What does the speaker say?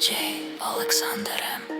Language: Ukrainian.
Діджей Олександрем.